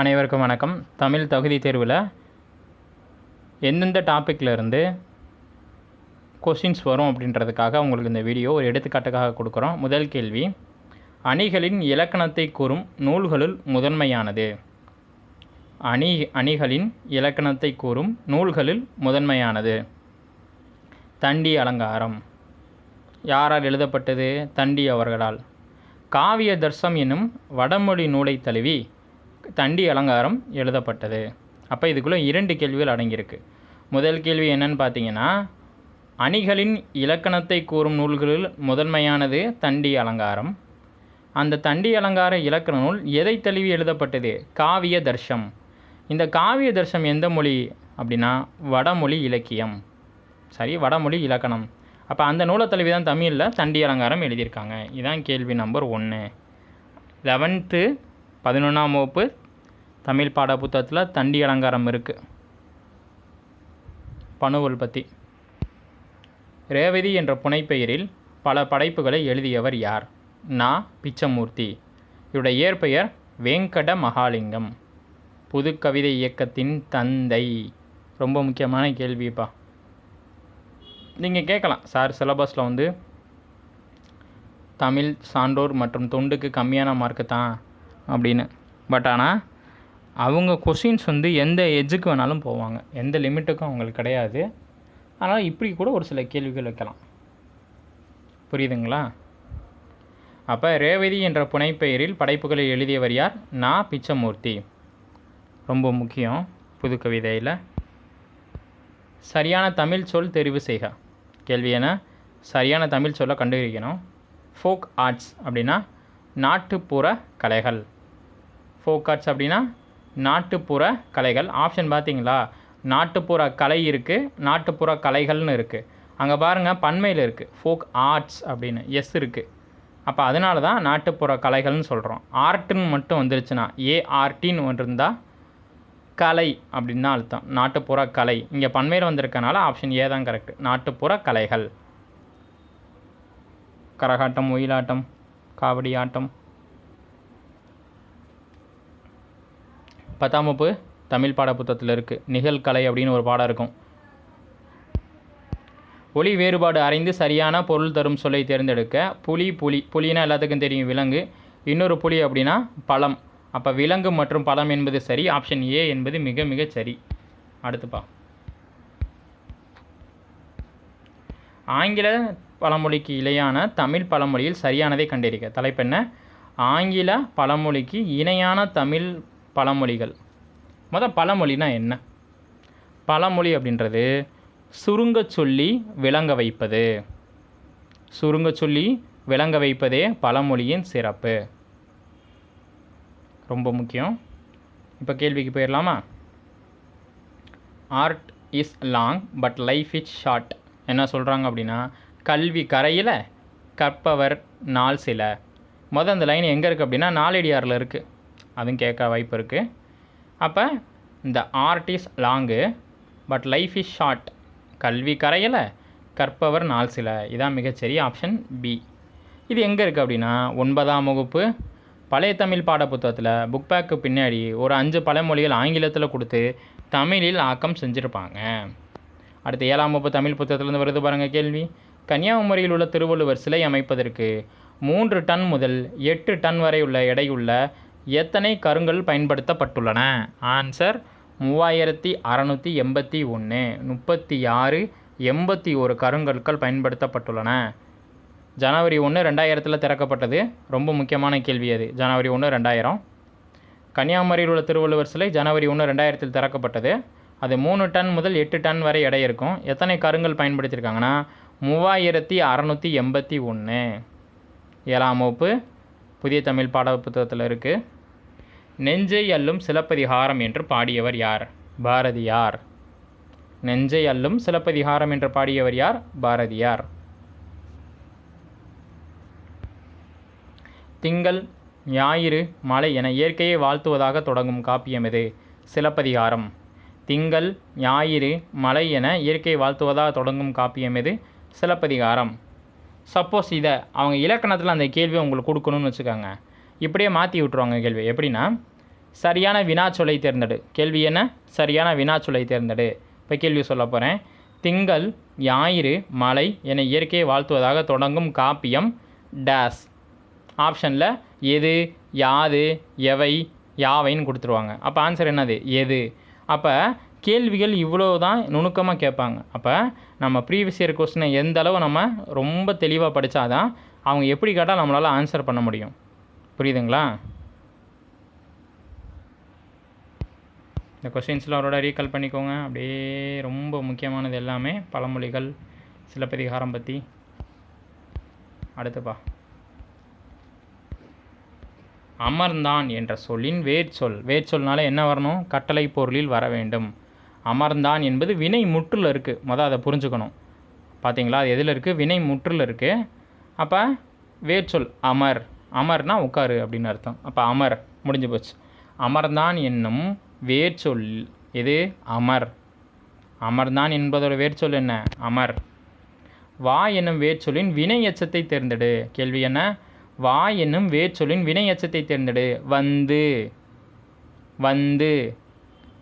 அனைவருக்கும் வணக்கம். தமிழ் தகுதி தேர்வில் எந்தெந்த டாப்பிக்கில் இருந்து கொஷின்ஸ் வரும் அப்படின்றதுக்காக உங்களுக்கு இந்த வீடியோ ஒரு எடுத்துக்காட்டுக்காக கொடுக்குறோம். முதல் கேள்வி அணிகளின் இலக்கணத்தை கூறும் நூல்களுள் முதன்மையானது? அணி அணிகளின் இலக்கணத்தை கூறும் நூல்களில் முதன்மையானது. தண்டி அலங்காரம். யாரால் எழுதப்பட்டது? தண்டி அவர்களால். காவிய தர்சம் என்னும் வடமொழி நூலை தழுவி தண்டி அலங்காரம் எழுதப்பட்டது. அப்போ இதுக்குள்ளே இரண்டு கேள்விகள் அடங்கியிருக்கு. முதல் கேள்வி என்னன்னு பார்த்தீங்கன்னா அணிகளின் இலக்கணத்தை கூறும் நூல்களில் முதன்மையானது தண்டி அலங்காரம். அந்த தண்டி அலங்கார இலக்கண நூல் எதை தழுவி எழுதப்பட்டது? காவிய தர்ஷம். இந்த காவிய தர்ஷம் எந்த மொழி அப்படின்னா வடமொழி இலக்கியம். சரி வடமொழி இலக்கணம். அப்போ அந்த நூலை தழுவி தான் தமிழில் தண்டி அலங்காரம் எழுதியிருக்காங்க. இதான் கேள்வி நம்பர் ஒன்று லெவன்த்து பதினொன்றாம் வகுப்பு தமிழ் பாட புத்தகத்தில் தண்டி அலங்காரம் இருக்குது பணுவல் பற்றி ரேவதி என்ற புனைப்பெயரில் பல படைப்புகளை எழுதியவர் யார்? நா. பிச்சமூர்த்தி. இவருடைய இயற்பெயர் வேங்கட மகாலிங்கம் புதுக்கவிதை இயக்கத்தின் தந்தை. ரொம்ப முக்கியமான கேள்விப்பா. நீங்கள் கேட்கலாம். சார் சிலபஸில் வந்து தமிழ் சான்றோர் மற்றும் தொண்டுக்கு கம்மியான மார்க்கு தான். அப்படின்னு. பட் ஆனால் அவங்க கொஷின்ஸ் வந்து எந்த எஜ்ஜுக்கு வேணாலும் போவாங்க. எந்த லிமிட்டுக்கும் அவங்களுக்கு கிடையாது. ஆனால் இப்படி கூட ஒரு சில கேள்விகள் வைக்கலாம். புரியுதுங்களா? அப்போ ரேவதி என்ற புனைப்பெயரில் படைப்புகளை எழுதியவர் யார்? நா. பிச்சமூர்த்தி. ரொம்ப முக்கியம் புது கவிதையில். சரியான தமிழ் சொல் தெரிவு செய்க. கேள்வி என்ன? சரியான தமிழ் சொல்லை கண்டுபிடிக்கணும். ஃபோக் ஆர்ட்ஸ் அப்படின்னா நாட்டுப்புற கலைகள். ஃபோக் ஆர்ட்ஸ் அப்படின்னா நாட்டுப்புற கலைகள். ஆப்ஷன் பார்த்தீங்களா? நாட்டுப்புற கலை இருக்குது நாட்டுப்புற கலைகள்னு இருக்குது அங்கே பாருங்கள் பன்மையில் இருக்குது ஃபோக் ஆர்ட்ஸ் அப்படின்னு எஸ் இருக்குது அப்போ அதனால தான் நாட்டுப்புற கலைகள்னு சொல்கிறோம் ஆர்ட்டுன்னு மட்டும் வந்துருச்சுன்னா ஏஆர்டின்னு ஒன்று இருந்தால் கலை அப்படின்னு தான் அர்த்தம். நாட்டுப்புற கலை. இங்கே பன்மையில் வந்திருக்கனால ஆப்ஷன் ஏ தான் கரெக்ட் நாட்டுப்புற கலைகள். கரகாட்டம் ஒயிலாட்டம் காவடி ஆட்டம். பத்தாம் வகுப்பு தமிழ் பாட புத்தகத்தில் இருக்குது நிகழ்கலை அப்படின்னு ஒரு பாடம் இருக்கும். ஒளி வேறுபாடு அறிந்து சரியான பொருள் தரும் சொல்லை தேர்ந்தெடுக்க புலி புலி. புலினா எல்லாத்துக்கும் தெரியும் விலங்கு. இன்னொரு புலி அப்படின்னா பழம். அப்போ விலங்கு மற்றும் பழம் என்பது சரி ஆப்ஷன் ஏ என்பது மிக மிக சரி. அடுத்துப்பா ஆங்கில பழமொழிக்கு இணையான தமிழ் பழமொழியில் சரியானதை கண்டறிக. தலைப்பெண்ண ஆங்கில பழமொழிக்கு இணையான தமிழ் பழமொழிகள். மொதல் பழமொழினா என்ன? பழமொழி அப்படின்றது சுருங்க சொல்லி விளங்க வைப்பது. சுருங்க சொல்லி விளங்க வைப்பதே பழமொழியின் சிறப்பு. ரொம்ப முக்கியம். இப்போ கேள்விக்கு போயிடலாமா art is long but life is short என்ன சொல்கிறாங்க அப்படின்னா கல்வி கரையில் கற்பவர் நாள் சில. மொதல் அந்த லைன் எங்கே இருக்குது அப்படின்னா நாலடியாரில் இருக்குது அதுவும் கேட்க வாய்ப்பு இருக்குது அப்போ இந்த art is long but life is short. கல்வி கரையில் கற்பவர் நாள் சில. இதான் மிகச்சரிய ஆப்ஷன் பி இது எங்கே இருக்குது அப்படின்னா ஒன்பதாம் வகுப்பு பழைய தமிழ் பாட புத்தகத்தில் புக் பேக்கு பின்னாடி ஒரு அஞ்சு பழமொழிகள் ஆங்கிலத்தில் கொடுத்து தமிழில் ஆக்கம் செஞ்சுருப்பாங்க. அடுத்து ஏழாம் வகுப்பு தமிழ் புத்தகத்திலேருந்து வருது பாருங்கள் கேள்வி. கன்னியாகுமரியில் உள்ள திருவள்ளுவர் சிலை அமைப்பதற்கு மூன்று டன் முதல் எட்டு டன் வரை உள்ள எடையுள்ள எத்தனை கருங்கல் பயன்படுத்தப்பட்டுள்ளன? ஆன்சர் மூவாயிரத்தி அறநூற்றி எண்பத்தி ஒன்று முப்பத்தி ஆறு எண்பத்தி ஒரு கருங்கற்கள் பயன்படுத்தப்பட்டுள்ளன. ஜனவரி ஒன்று ரெண்டாயிரத்தில் திறக்கப்பட்டது. ரொம்ப முக்கியமான கேள்வி அது. ஜனவரி ஒன்று ரெண்டாயிரம். கன்னியாகுமரியில் உள்ள திருவள்ளுவர் சிலை ஜனவரி ஒன்று ரெண்டாயிரத்தில் திறக்கப்பட்டது. அது மூணு டன் முதல் எட்டு டன் வரை எடை இருக்கும். எத்தனை கருங்கள் பயன்படுத்தியிருக்காங்கன்னா மூவாயிரத்தி அறநூற்றி எண்பத்தி ஒன்று ஏழாம் வகுப்பு புதிய தமிழ் பாட புத்தகத்தில் இருக்குது நெஞ்சை அல்லும் சிலப்பதிகாரம் என்று பாடியவர் யார்? பாரதியார். நெஞ்சை அல்லும் சிலப்பதிகாரம் என்று பாடியவர் யார்? பாரதியார். திங்கள் ஞாயிறு மலை என இயற்கையை வாழ்த்துவதாக தொடங்கும் காப்பியம் எது? சிலப்பதிகாரம். திங்கள் ஞாயிறு மலை என இயற்கையை வாழ்த்துவதாக தொடங்கும் காப்பியம் எது? சிலப்பதிகாரம். சப்போஸ் இதை அவங்க இலக்கணத்தில் அந்த கேள்வியை உங்களுக்கு கொடுக்கணும்னு வச்சுக்கோங்க. இப்படியே மாற்றி விட்ருவாங்க கேள்வி. எப்படின்னா சரியான வினாச்சொலை தேர்ந்தெடு. கேள்வி என்ன? சரியான வினாச்சொலை தேர்ந்தெடு. இப்போ கேள்வி சொல்ல போகிறேன் திங்கள் ஞாயிறு மலை என இயற்கையை வாழ்த்துவதாக தொடங்கும் காப்பியம் டேஸ். ஆப்ஷனில் எது யாது எவை யாவைன்னு கொடுத்துருவாங்க. அப்போ ஆன்சர் என்னது? எது. அப்போ கேள்விகள் இவ்வளோ தான் நுணுக்கமாக கேட்பாங்க. அப்போ நம்ம ப்ரீவியஸ் இயர் கொஸ்டினை எந்த அளவு நம்ம ரொம்ப தெளிவாக படித்தாதான் அவங்க எப்படி கேட்டால் நம்மளால் ஆன்சர் பண்ண முடியும். புரியுதுங்களா? இந்த கொஸ்டின்ஸில் அவரோட ரீகால் பண்ணிக்கோங்க. அப்படியே ரொம்ப முக்கியமானது எல்லாமே பழமொழிகள் சிலப்பதிகாரம் பற்றி அடுத்துப்பா அமர்ந்தான் என்ற சொல்லின் வேர்ச்சொல். வேர்ச்சொல்னால என்ன வரணும்? கட்டளை பொருளில் வர வேண்டும். அமர்ந்தான் என்பது வினை முற்றில் இருக்குது மொதல் அதை புரிஞ்சுக்கணும். பார்த்தீங்களா அது எதில் இருக்குது வினை முற்றில் இருக்குது அப்போ வேர்ச்சொல் அமர். அமர்னா உட்காரு அப்படின்னு அர்த்தம். அப்போ அமர் முடிஞ்சு போச்சு. அமர்தான் என்னும் வேர்ச்சொல் எது? அமர். அமர்தான் என்பதோட வேர்ச்சொல் என்ன? அமர். வா என்னும் வேர்ச்சொல்லின் வினை எச்சத்தை தேர்ந்தெடு. கேள்வி என்ன? வா என்னும் வேர்ச்சொல்லின் வினை எச்சத்தை தேர்ந்தெடு. வந்து. வந்து.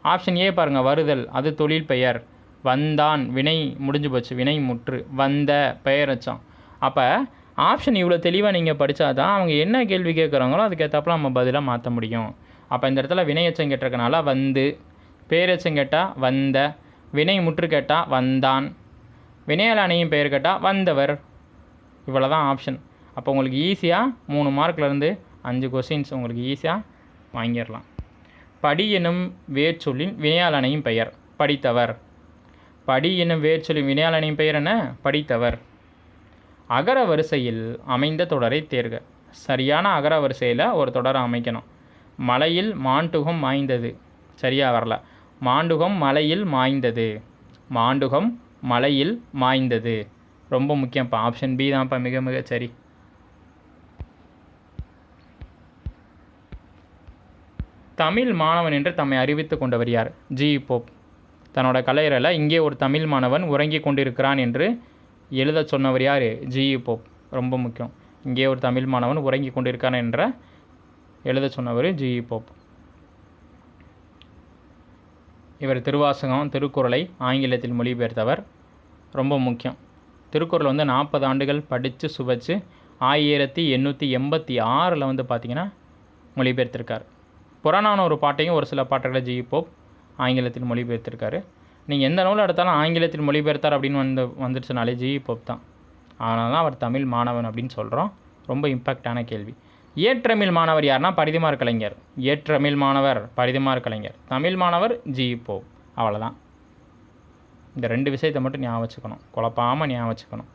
ஆப்ஷன் ஏ பாருங்கள் வருதல். அது தொழில் பெயர். வந்தான். வினை முடிஞ்சு போச்சு. வினை முற்று. வந்த பெயர் வச்சோம். அப்போ ஆப்ஷன் இவ்வளோ தெளிவாக நீங்கள் படித்தாதான் அவங்க என்ன கேள்வி கேட்குறாங்களோ அதுக்கேற்றப்பல நம்ம பதிலாக மாற்ற முடியும். அப்போ இந்த இடத்துல வினையச்சம் கேட்டிருக்கனால வந்து பேரெச்சம் கேட்டால் வந்த வினை முற்று கேட்டால் வந்தான் வினையலானையும் பெயர் கேட்டால் வந்தவர். இவ்வளோ தான் ஆப்ஷன் அப்போ உங்களுக்கு ஈஸியாக மூணு மார்க்லேருந்து அஞ்சு கொஸ்டின்ஸ் உங்களுக்கு ஈஸியாக வாங்கிடலாம். படி என்னும் வேர்ச்சொல்லின் வினையாளனையும் அணையும் பெயர். படித்தவர். படி என்னும் வேர்ச்சொல்லின் வினையாளனையும் பெயர் என்ன? படித்தவர். அகர வரிசையில் அமைந்த தொடரை தேர்க. சரியான அகர வரிசையில் ஒரு தொடரை அமைக்கணும். மலையில் மாண்டுகம் மாய்ந்தது. சரியாக வரல. மாண்டுகம் மலையில் மாய்ந்தது. மாண்டுகம் மலையில் மாய்ந்தது. ரொம்ப முக்கியம்ப்பா ஆப்ஷன் பி தான்ப்பா மிக மிக சரி. தமிழ் மாணவன் என்று தம்மை அறிவித்து கொண்டவர் யார்? ஜி. போப். தன்னோட கலையரில் இங்கே ஒரு தமிழ் மாணவன் உறங்கிக் கொண்டிருக்கிறான் என்று எழுத சொன்னவர் யார்? G Pope. ரொம்ப முக்கியம். இங்கே ஒரு தமிழ் மாணவன் உறங்கிக் கொண்டிருக்கான் என்ற எழுத சொன்னவர் ஜி போப். இவர் திருவாசகம் திருக்குறளை ஆங்கிலத்தில் மொழிபெயர்த்தவர். ரொம்ப முக்கியம். திருக்குறள் வந்து நாற்பது ஆண்டுகள் படித்து சுவைச்சு ஆயிரத்தி எண்ணூற்றி எண்பத்தி ஆறில் வந்து பார்த்திங்கன்னா மொழிபெயர்த்திருக்கார். ஒரு பாட்டையும் ஒரு சில பாட்டுகளை ஜி போப் ஆங்கிலத்தில் மொழிபெயர்த்திருக்காரு. நீங்கள் எந்த நூல் எடுத்தாலும் ஆங்கிலத்தில் மொழிபெயர்த்தார் அப்படின்னு வந்து வந்துடுச்சுனாலே ஜி போப் தான். அதனால தான் அவர் தமிழ் மாணவன் அப்படின்னு சொல்கிறோம் ரொம்ப இம்பாக்டான கேள்வி. ஏற்றமிழ் மாணவர் யாருன்னா பரிதிமார் கலைஞர். ஏற்றமிழ் மாணவர் பரிதிமார் கலைஞர். தமிழ் மாணவர் ஜி போப் அவ்வளோதான் இந்த ரெண்டு விஷயத்தை மட்டும் ஞாபகம் வச்சுக்கணும். குழப்பாமல் ஞாபகம் வச்சுக்கணும்.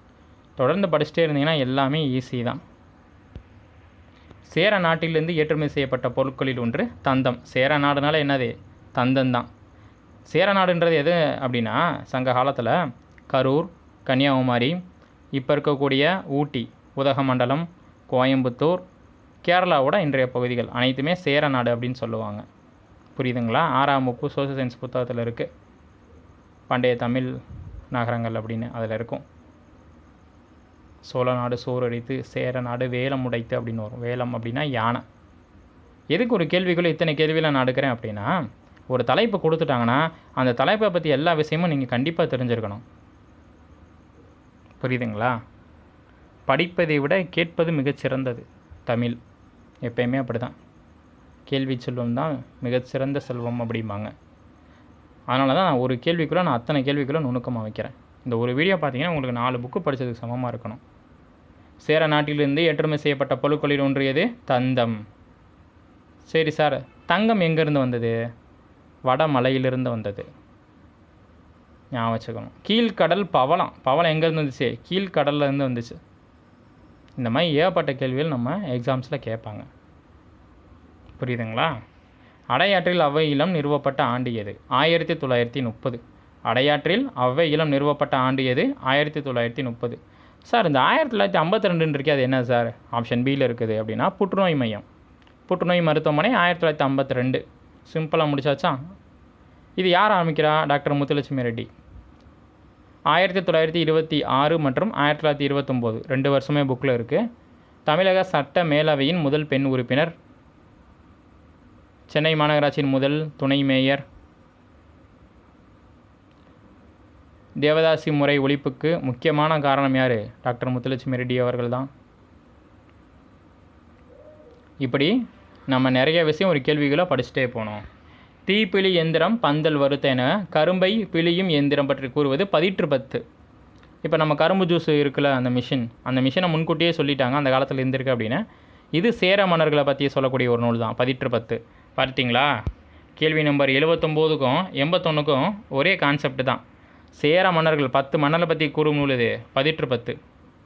தொடர்ந்து படிச்சுட்டே இருந்தீங்கன்னா எல்லாமே ஈஸி தான். சேர நாட்டிலிருந்து ஏற்றுமதி செய்யப்பட்ட பொருட்களில் ஒன்று தந்தம். சேர நாடுனால என்னது? தந்தம் தான் சேர நாடுன்றது எது அப்படின்னா சங்க காலத்தில் கரூர் கன்னியாகுமரி இப்போ இருக்கக்கூடிய ஊட்டி உதகமண்டலம் கோயம்புத்தூர் கேரளாவோட இன்றைய பகுதிகள் அனைத்துமே சேர நாடு அப்படின்னு சொல்லுவாங்க. புரியுதுங்களா? ஆறாம் வகுப்பு சோசியல் சயின்ஸ் புத்தகத்தில் இருக்குது பண்டைய தமிழ் நகரங்கள் அப்படின்னு அதில் இருக்கும். சோழ நாடு சோறடித்து சேர நாடு வேலம் உடைத்து அப்படின்னு வரும். வேலம் அப்படின்னா யானை. எதுக்கு ஒரு கேள்விக்குள்ளே இத்தனை கேள்வியில் நான் எடுக்கிறேன் அப்படின்னா ஒரு தலைப்பு கொடுத்துட்டாங்கன்னா அந்த தலைப்பை பற்றி எல்லா விஷயமும் நீங்கள் கண்டிப்பாக தெரிஞ்சிருக்கணும். புரியுதுங்களா? படிப்பதை விட கேட்பது மிகச்சிறந்தது தமிழ். எப்பயுமே அப்படி தான் கேள்வி செல்வம் தான் மிகச்சிறந்த செல்வம் அப்படிம்பாங்க. அதனால தான் நான் ஒரு கேள்விக்குள்ளே நான் அத்தனை கேள்விக்குள்ளே நுணுக்கமாக வைக்கிறேன். இந்த ஒரு வீடியோ பார்த்தீங்கன்னா உங்களுக்கு நாலு புக்கு படித்ததுக்கு சமமாக இருக்கணும். சேர நாட்டிலிருந்து ஏற்றுமதி செய்யப்பட்ட பொருட்களில் ஒன்றியது தந்தம். சரி சார் தங்கம் எங்கேருந்து வந்தது? வடமலையிலிருந்து வந்தது. ஞாபகம் வச்சுக்கணும். கீழ்கடல் பவளம். பவளம் எங்கேருந்து வந்துச்சு? கீழ்கடல்லேருந்து வந்துச்சு. இந்த மாதிரி ஏகப்பட்ட கேள்விகள் நம்ம எக்ஸாம்ஸில் கேட்பாங்க. புரியுதுங்களா? அடையாற்றில் அவ்வை இளம் நிறுவப்பட்ட ஆண்டு எது? ஆயிரத்தி தொள்ளாயிரத்தி முப்பது. அடையாற்றில் அவ்வை இளம் நிறுவப்பட்ட ஆண்டு எது? ஆயிரத்தி தொள்ளாயிரத்தி முப்பது. சார் இந்த ஆயிரத்தி தொள்ளாயிரத்தி ஐம்பத்தி ரெண்டுன்னு இருக்கே அது என்ன சார்? ஆப்ஷன் பியில் இருக்குது அப்படின்னா புற்றுநோய் மையம். புற்றுநோய் மருத்துவமனை ஆயிரத்தி தொள்ளாயிரத்தி ஐம்பத்தி ரெண்டு சிம்பிளாக முடிச்சாச்சா? இது யார் ஆரம்பிக்கிறா? டாக்டர் முத்துலட்சுமி ரெட்டி. ஆயிரத்தி தொள்ளாயிரத்தி இருபத்தி ஆறு மற்றும் ஆயிரத்தி தொள்ளாயிரத்தி இருபத்தொம்போது. ரெண்டு வருஷமே புக்கில் இருக்குது தமிழக சட்ட மேலவையின் முதல் பெண் உறுப்பினர். சென்னை மாநகராட்சியின் முதல் துணை மேயர். தேவதாசி முறை ஒழிப்புக்கு முக்கியமான காரணம் யார்? டாக்டர் முத்துலட்சுமி ரெட்டி அவர்கள் தான் இப்படி நம்ம நிறைய விஷயம் ஒரு கேள்விகளை படிச்சுட்டே போனோம். தீப்பிழி எந்திரம் பந்தல் வறுத்த என கரும்பை பிழியும் எந்திரம் பற்றி கூறுவது பதிற்று பத்து. இப்போ நம்ம கரும்பு ஜூஸ் இருக்குல்ல அந்த மிஷின் அந்த மிஷினை முன்கூட்டியே சொல்லிட்டாங்க அந்த காலத்தில் இருந்திருக்கு அப்படின்னு. இது சேர மன்னர்களை பற்றி சொல்லக்கூடிய ஒரு நூல் தான் பதிற்று பத்து. பார்த்தீங்களா? கேள்வி நம்பர் எழுபத்தொம்போதுக்கும் எண்பத்தொன்றுக்கும் ஒரே கான்செப்ட் தான். சேர மன்னர்கள் பத்து மன்னரை பற்றி கூறும் நூல் இது பதிற்று பத்து.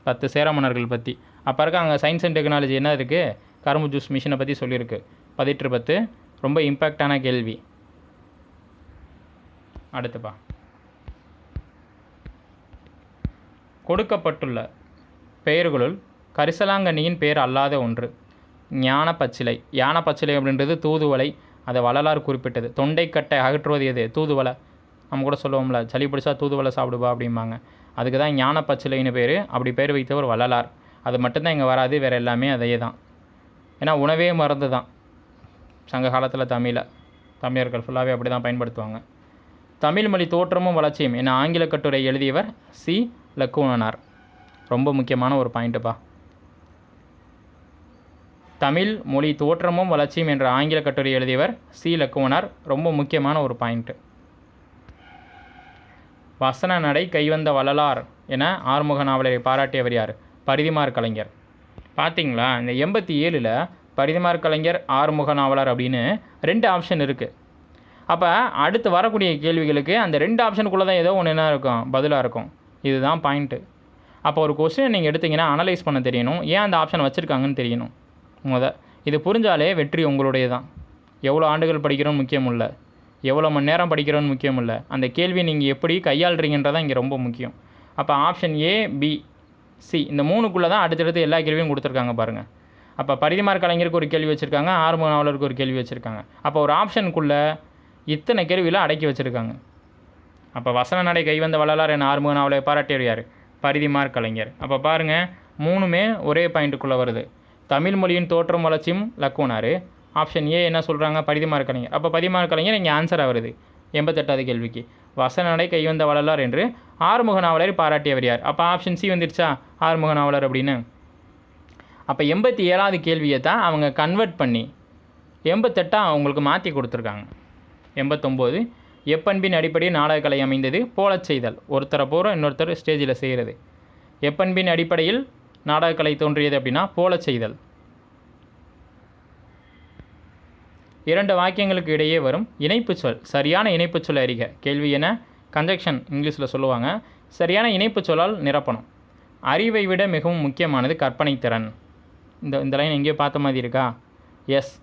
பத்து சேர மன்னர்கள் பற்றி அப்போ இருக்க அங்கே சயின்ஸ் அண்ட் டெக்னாலஜி என்ன இருக்குது கரும்பு ஜூஸ் மிஷினை பற்றி சொல்லியிருக்கு. பதிட்டு பத்து ரொம்ப இம்பேக்டான கேள்வி. அடுத்துப்பா. கொடுக்கப்பட்டுள்ள பெயர்களுள் கரிசலாங்கண்ணியின் பெயர் அல்லாத ஒன்று. ஞான பச்சிலை யான பச்சிலை அப்படின்றது தூதுவளை. அதை வள்ளலார் குறிப்பிட்டது. தொண்டைக்கட்டை அகற்றுவது எது? தூதுவளை. நம்ம கூட சொல்லுவோம்ல சளி பிடிச்சா தூதுவளை சாப்பிடுவா அப்படிம்பாங்க. அதுக்கு தான் ஞான பச்சிலைன்னு பேர். அப்படி பேர் வைத்தவர் வள்ளலார். அது மட்டும்தான் இங்கே வராது வேறு எல்லாமே அதையே தான் ஏன்னா உணவே மருந்து தான். சங்க காலத்தில் தமிழை தமிழர்கள் ஃபுல்லாகவே அப்படி தான் பயன்படுத்துவாங்க. தமிழ் மொழி தோற்றமும் வளர்ச்சியும். என ஆங்கில கட்டுரை எழுதியவர் சி. லக்குவனார் ரொம்ப முக்கியமான ஒரு பாயிண்ட்டுப்பா தமிழ் மொழி தோற்றமும் வளர்ச்சியும் என்ற ஆங்கில கட்டுரை எழுதியவர் சி. லக்குவனார் ரொம்ப முக்கியமான ஒரு பாயிண்ட்டு வசன நடை கைவந்த வள்ளலார் என ஆறுமுக நாவலரை பாராட்டியவர் யார்? பரிதிமார் கலைஞர். பார்த்தீங்களா இந்த எண்பத்தி ஏழில் பரிதிமார் கலைஞர் ஆறுமுக நாவலர் அப்படின்னு ரெண்டு ஆப்ஷன் இருக்குது அப்போ அடுத்து வரக்கூடிய கேள்விகளுக்கு அந்த ரெண்டு ஆப்ஷனுக்குள்ளே தான் ஏதோ ஒன்று என்ன இருக்கும்? பதிலாக இருக்கும். இதுதான் பாயிண்ட்டு அப்போ ஒரு கொஸ்டினை நீங்கள் எடுத்தீங்கன்னா அனலைஸ் பண்ண தெரியணும். ஏன் அந்த ஆப்ஷன் வச்சுருக்காங்கன்னு தெரியணும். முத இது புரிஞ்சாலே வெற்றி உங்களுடைய தான் எவ்வளோ ஆண்டுகள் படிக்கிறோன்னு முக்கியம் இல்லை. எவ்வளோ மணி நேரம் படிக்கிறோன்னு முக்கியம் இல்லை. அந்த கேள்வியை நீங்கள் எப்படி கையாளுறீங்கன்றதான் இங்கே ரொம்ப முக்கியம். அப்போ ஆப்ஷன் ஏ பி சி இந்த மூணுக்குள்ளே தான் அடுத்தடுத்து எல்லா கேள்வியும் கொடுத்துருக்காங்க பாருங்கள் அப்போ பரிதிமார் கலைஞருக்கு ஒரு கேள்வி வச்சுருக்காங்க ஆறுமுக நாவலருக்கு ஒரு கேள்வி வச்சுருக்காங்க. அப்போ ஒரு ஆப்ஷனுக்குள்ளே இத்தனை கேள்வியெல்லாம் அடக்கி வச்சுருக்காங்க. அப்போ வசன நடை கைவந்த வள்ளலார் என ஆறுமுக நாவலை பாராட்டியார் பரிதிமார் கலைஞர். அப்போ பாருங்கள் மூணுமே ஒரே பாயிண்ட்டுக்குள்ளே வருது. தமிழ் மொழியின் தோற்றம் வளர்ச்சியும் லக்குனார். ஆப்ஷன் ஏ என்ன சொல்கிறாங்க பரிதிமார் கலைஞர். அப்போ பரிதிமார் கலைஞர் இங்கே ஆன்சராக வருது. எண்பத்தெட்டாவது கேள்விக்கு. வசன நடை கைவந்த வள்ளலார் என்று ஆறுமுக நாவலர் பாராட்டியவர் யார்? அப்போ ஆப்ஷன் சி வந்துருச்சா ஆறுமுக நாவலர் அப்படின்னு. அப்போ எண்பத்தி ஏழாவது கேள்வியை தான் அவங்க கன்வெர்ட் பண்ணி எண்பத்தெட்டாக அவங்களுக்கு மாற்றி கொடுத்துருக்காங்க. எண்பத்தொம்போது எப்பண்பின் அடிப்படையில் நாடகக்கலை அமைந்தது? போலச் செய்தல். ஒருத்தரை போகிறோம் இன்னொருத்தர் ஸ்டேஜில் செய்கிறது எப்பண்பின் அடிப்படையில் நாடகக்கலை தோன்றியது அப்படின்னா போலச் செய்தல். இரண்டு வாக்கியங்களுக்கு இடையே வரும் இணைப்புச் சொல். சரியான இணைப்புச் சொல் அறிக. கேள்வி என கன்ஜெக்ஷன் இங்கிலீஷில் சொல்லுவாங்க. சரியான இணைப்புச் சொல்லால் நிரப்பணும். அறிவை விட மிகவும் முக்கியமானது கற்பனை திறன். இந்த இந்த லைன் எங்கேயோ பார்த்த மாதிரி இருக்கா? எஸ்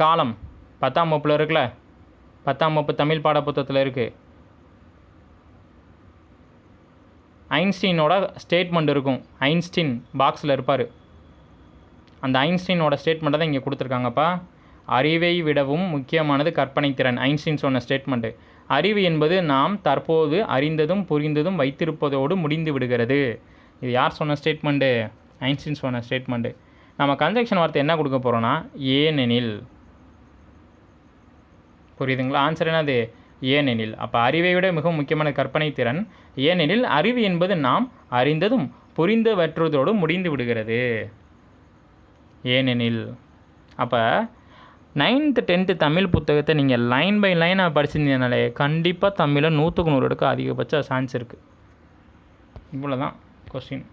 காலம். பத்தாம் வகுப்பில் இருக்குல்ல? பத்தாம் வகுப்பு தமிழ் பாடப்புத்தகத்தில் இருக்குது ஐன்ஸ்டீனோட ஸ்டேட்மெண்ட் இருக்கும். ஐன்ஸ்டீன் பாக்ஸில் இருப்பார். அந்த ஐன்ஸ்டீனோட ஸ்டேட்மெண்ட்டை தான் இங்கே கொடுத்துருக்காங்கப்பா. அறிவை விடவும் முக்கியமானது கற்பனை திறன். ஐன்ஸ்டீன் சொன்ன ஸ்டேட்மெண்ட்டு அறிவு என்பது நாம் தற்போது அறிந்ததும் புரிந்ததும் வைத்திருப்பதோடு முடிந்து விடுகிறது. இது யார் சொன்ன ஸ்டேட்மெண்ட்டு ஐன்ஸ்டீன் சொன்ன ஸ்டேட்மெண்ட்டு நம்ம கன்ஜெக்ஷன் வார்த்தை என்ன கொடுக்க போகிறோன்னா ஏனெனில். புரியுதுங்களா? ஆன்சர் என்னது? ஏனெனில். அப்போ அறிவை விட மிகவும் முக்கியமான கற்பனை திறன் ஏனெனில் அறிவு என்பது நாம் அறிந்ததும் புரிந்தவற்றதோடு முடிந்து விடுகிறது. ஏனெனில். அப்போ நைன்த்து டென்த்து தமிழ் புத்தகத்தை நீங்கள் லைன் பை லைனாக படிச்சிருந்தீங்கனாலே கண்டிப்பாக தமிழை நூற்றுக்கு நூறு எடுக்க அதிகபட்ச சான்ஸ் இருக்குது இவ்வளோ தான் கொஸ்டின்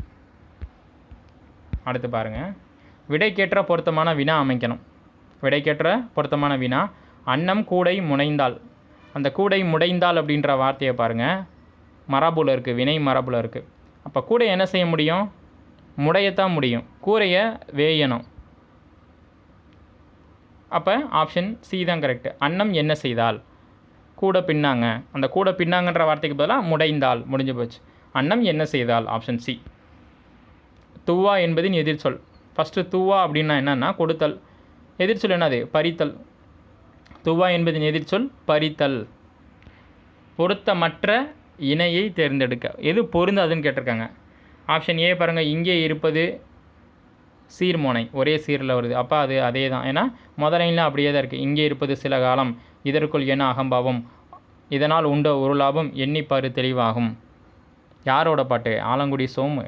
அடுத்து பாருங்கள் விடைக்கேற்ற பொருத்தமான வினா அமைக்கணும். விடைக்கேற்ற பொருத்தமான வினா அன்னம் கூடை முனைந்தால். அந்த கூடை முடைந்தால் அப்படின்ற வார்த்தையை பாருங்கள் மரபுல இருக்குது வினை மரபுல இருக்குது அப்போ கூடை என்ன செய்ய முடியும்? முடையத்தான் முடியும். கூரையை வேயணும். அப்போ ஆப்ஷன் சி தான் கரெக்ட் அன்னம் என்ன செய்தால்? கூட பின்னாங்க. அந்த கூட பின்னாங்கன்ற வார்த்தைக்கு பதிலாக முடைந்தால் முடிஞ்சு போச்சு. அன்னம் என்ன செய்தால்? ஆப்ஷன் சி துவா என்பதின் எதிர்ச்சொல் ஃபஸ்ட்டு துவா அப்படின்னா என்னென்னா கொடுத்தல். எதிர்ச்சொல் என்னது? பறித்தல். துவா என்பதின் எதிர்ச்சொல் பறித்தல். பொருத்தமற்ற இணையை தேர்ந்தெடுக்க. எது பொருந்தாதுன்னு கேட்டிருக்காங்க. ஆப்ஷன் ஏ பாருங்கள் இங்கே இருப்பது சீர்மோனை ஒரே சீரில் வருது. அப்போ அது அதே தான் ஏன்னா முதல் லைனில் அப்படியே தான் இருக்குது இங்கே இருப்பது சில காலம் இதற்குள் என்ன அகம்பாவம்? இதனால் உண்ட ஒரு லாபம் எண்ணிப்பாரு தெளிவாகும். யாரோட பாட்டு? ஆலங்குடி சோமு.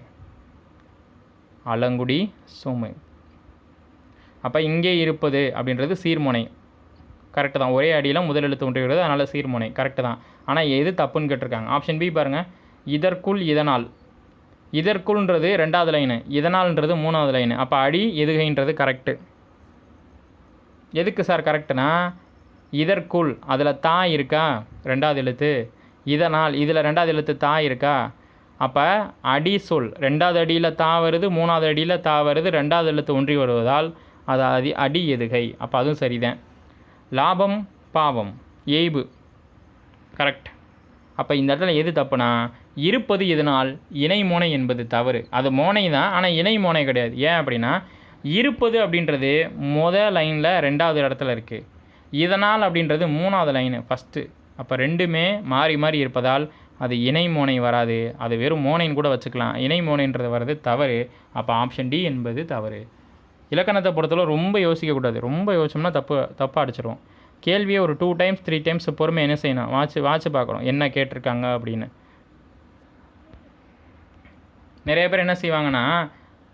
ஆலங்குடி சோமு. அப்போ இங்கே இருப்பது அப்படின்றது சீர்முனை. கரெக்டு தான். ஒரே அடியில் முதல் எழுத்து ஒன்று அதனால் சீர்முனை. கரெக்டு தான். ஆனால் எது தப்புன்னு கேட்டிருக்காங்க. ஆப்ஷன் பி பாருங்கள் இதற்குள் இதனால். இதற்குள்ன்றது ரெண்டாவது லைனு இதனால்ன்றது மூணாவது லைனு அப்போ அடி எதுகைன்றது கரெக்டு எதுக்கு சார் கரெக்டுனா இதற்குள் அதில் தா இருக்கா? ரெண்டாவது எழுத்து. இதனால் இதில் ரெண்டாவது எழுத்து தா இருக்கா? அப்போ அடி சொல் ரெண்டாவது அடியில் தா வருது மூணாவது அடியில் தா வருது ரெண்டாவது எழுத்து ஒன்றி வருவதால் அது அதி அடி எதுகை. அப்போ அதுவும் சரிதான். லாபம் பாவம். எய்பு கரெக்ட் அப்போ இந்த இடத்துல எது தப்புனா இருப்பது இதனால் இணை மோனை என்பது தவறு. அது மோனை தான் ஆனால் இணை மோனை கிடையாது. ஏன் அப்படின்னா இருப்பது அப்படின்றது முத லைனில் ரெண்டாவது இடத்துல இருக்குது இதனால் அப்படின்றது மூணாவது லைனு ஃபஸ்ட்டு அப்போ ரெண்டுமே மாறி மாறி இருப்பதால் அது இணை மோனை வராது. அது வெறும் மோனைன்னு கூட வச்சுக்கலாம். இணை மோனைன்றது வர்றது தவறு. அப்போ ஆப்ஷன் டி என்பது தவறு. இலக்கணத்தை பொறுத்தளவு ரொம்ப யோசிக்கக்கூடாது ரொம்ப யோசிச்சோம்னா தப்பு தப்பாக அடிச்சிடும் கேள்வியை ஒரு டூ டைம்ஸ் த்ரீ டைம்ஸ் பொறுமை என்ன செய்யணும்? வாட்ச் வாட்ச் பார்க்கணும். என்ன கேட்டிருக்காங்க அப்படின்னு. நிறைய பேர் என்ன செய்வாங்கன்னா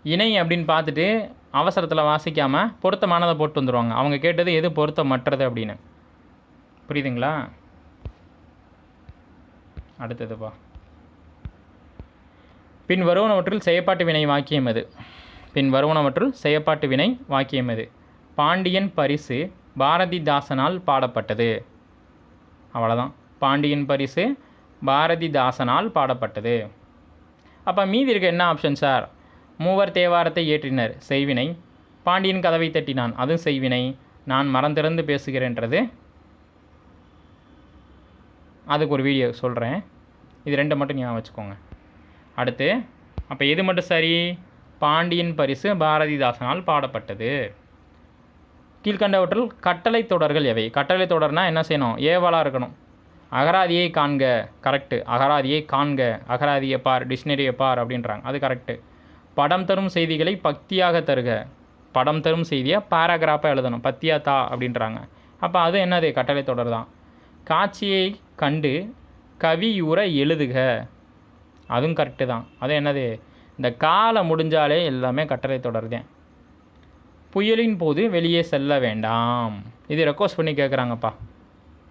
இணை அப்படின்னு பார்த்துட்டு அவசரத்தில் வாசிக்காமல் பொருத்தமானதை போட்டு வந்துடுவாங்க அவங்க கேட்டது எது பொருத்தமற்றது அப்படின்னு. புரியுதுங்களா? அடுத்ததுப்பா. பின் வருவனவற்றில் செயப்பாட்டு வினை வாக்கியம் அது பின் வருவனவற்றுள் செயப்பாட்டு வினை வாக்கியம் அது பாண்டியன் பரிசு பாரதிதாசனால் பாடப்பட்டது. அவ்வளோதான் பாண்டியன் பரிசு பாரதிதாசனால் பாடப்பட்டது. அப்போ மீதி இருக்க என்ன ஆப்ஷன் சார் மூவர் தேவாரத்தை ஏற்றினர் செய்வினை. பாண்டியன் கதவை தட்டினான் அதுவும் செய்வினை. நான் மறந்திறந்து பேசுகிறேன்றது. அதுக்கு ஒரு வீடியோ சொல்கிறேன் இது ரெண்டு மட்டும் ஞாபகம் வச்சுக்கோங்க. அடுத்து அப்போ எது மட்டும் சரி? பாண்டியன் பரிசு பாரதிதாசனால் பாடப்பட்டது. கீழ்கண்டவற்றில் கட்டளை தொடர்கள் எவை? கட்டளை தொடர்னால் என்ன செய்யணும்? ஏவலாக இருக்கணும். அகராதியை காண்க. கரெக்டு அகராதியை காண்க. அகராதியை பார் டிக்ஷனரியை பார் அப்படின்றாங்க. அது கரெக்டு படம் தரும் செய்திகளை பக்தியாக தருக. படம் தரும் செய்தியை பேராகிராஃபாக எழுதணும். பத்தியா தா அப்படின்றாங்க. அப்போ அது என்னது? கட்டளை தொடர் தான். காட்சியை கண்டு கவியுரை எழுதுக. அதுவும் கரெக்டு தான். அது என்னது? இந்த காலை முடிஞ்சாலே எல்லாமே கட்டளை தொடர்தேன் புயலின் போது வெளியே செல்ல வேண்டாம். இது ரெக்வஸ்ட் பண்ணி கேட்குறாங்கப்பா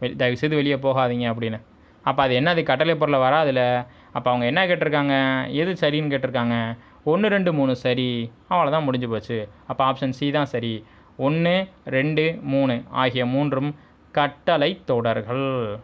தயவு செய்து வெளியே போகாதீங்க அப்படின்னு. அப்போ அது என்னது கட்டளை பொருளை வராதுல? அப்போ அவங்க என்ன கேட்டிருக்காங்க? எது சரின்னு கேட்டிருக்காங்க? ஒன்று ரெண்டு மூணு சரி. அவ்வளோதான் முடிஞ்சு போச்சு. அப்போ ஆப்ஷன் சி தான் சரி. ஒன்று ரெண்டு மூணு ஆகிய மூன்றும் கட்டளை தொடர்கள்.